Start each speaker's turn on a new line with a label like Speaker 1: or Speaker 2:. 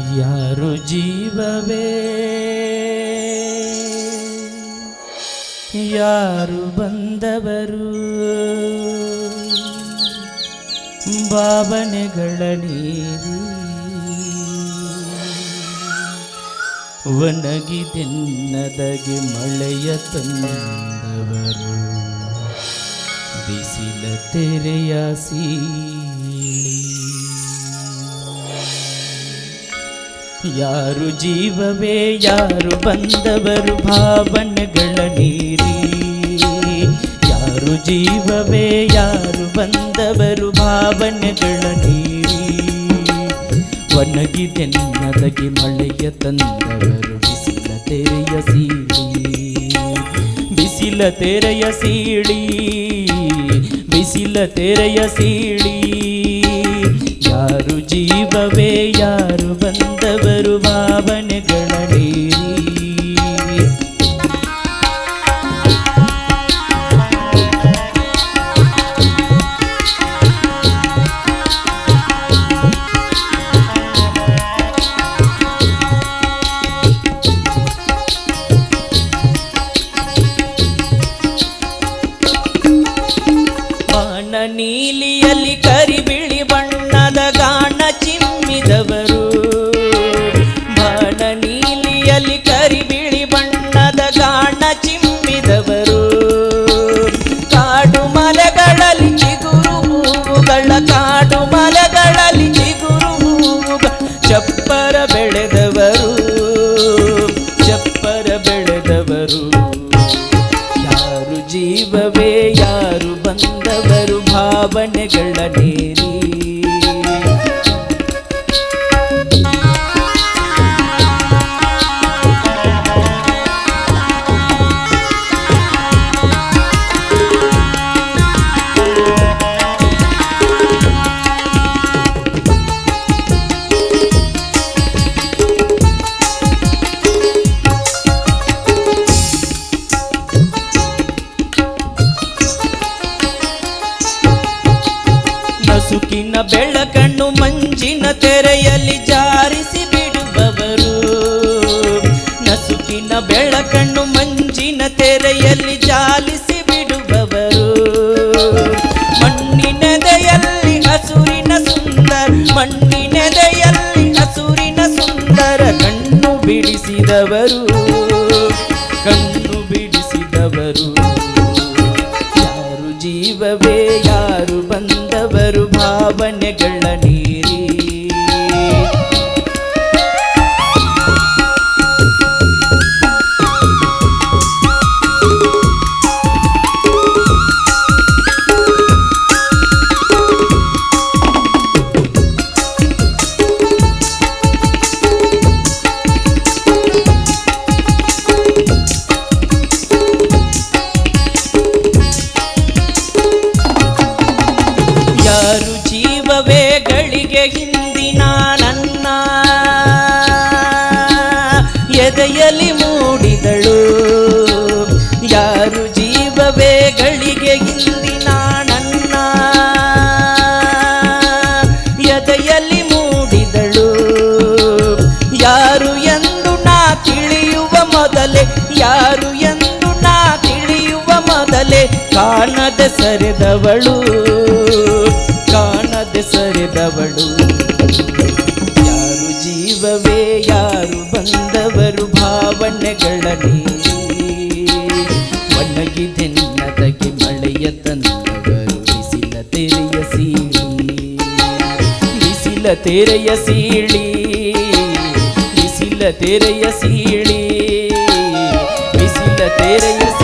Speaker 1: ಯಾರು ಜೀವವೇ? ಯಾರು ಬಂದವರು? ಭಾವನೆಗಳ ನೀರಿ ಒಣಗಿದೆನ್ನದಗೆ ಮಳೆಯ ತಂದವರು. ಬಿಸಿಲ ತೆರೆಯ ಯಾರು ಜೀವವೇ, ಯಾರು ಬಂದವರು ಭಾವನೆಗಳ ನೀರಿ. ಯಾರು ಜೀವವೇ, ಯಾರು ಬಂದವರು ಭಾವನೆಗಳ ನೀರಿ. ಒಣಗಿದೆನ್ನದಗೆ ಮಳೆಯ ತಂದವರು, ಬಿಸಿಲ ತೆರೆಯ ಸೀಳಿ. ಬಿಸಿಲ ತೆರೆಯ ಸೀಳಿ, ಬಿಸಿಲ ತೆರೆಯ ಸೀಳಿ. ಯಾರು ಜೀವವೇ নীলি ನಸುಕಿನ ಬೆಳಕನ್ನು ಮಂಜಿನ ತೆರೆಯಲ್ಲಿ ಜಾರಿಸಿ ಬಿಡುವವರು. ನಸುಕಿನ ಬೆಳಕನ್ನು ಮಂಜಿನ ತೆರೆಯಲ್ಲಿ ಜಾಲಿಸಿ ಬಿಡುವವರು. ಮಣ್ಣಿನದೆಯಲ್ಲಿ ಹಸುರಿನ ಸುಂದರ ಮಣ್ಣಿನದೆಯಲ್ಲಿ ಹಸುರಿನ ಸುಂದರ ಕಣ್ಣು ಬಿಡಿಸಿದವರು. ಕಣ್ಣು ಬಿಡಿಸಿದವರು ಭಾವನೆಗಳ ನೀರಿ. ಗಳಿಗೆ ಹಿಂದಿನ ನನ್ನ. ಎದೆಯಲ್ಲಿ ಮೂಡಿದಳು. ಯಾರು ಜೀವವೇ ಗಳಿಗೆ ಹಿಂದಿನ ನನ್ನ. ಎದೆಯಲ್ಲಿ ಮೂಡಿದಳು. ಯಾರು ಎಂದು ನಾ ತಿಳಿಯುವ ಮೊದಲೇ, ಯಾರು ಎಂದು ನಾ ತಿಳಿಯುವ ಮೊದಲೇ ಕಾಣದ ಸರಿದವಳು. ಸರಿದವಳು ಯಾರು ಜೀವವೇ, ಯಾರು ಬಂದವರು ಭಾವನೆಗಳ ಒಣಗಿದೆ ಒಣಗಿದೆನ್ನದಗೆ ಮಳೆಯ ತಂದವರು ಬಿಸಿಲ ತೆರೆಯ ಸೀಳಿ. ಬಿಸಿಲ ತೆರೆಯ ಸೀಳಿ. ಬಿಸಿಲ ತೆರೆಯ ಸೀಳಿ. ಬಿಸಿಲ ತೆರೆಯ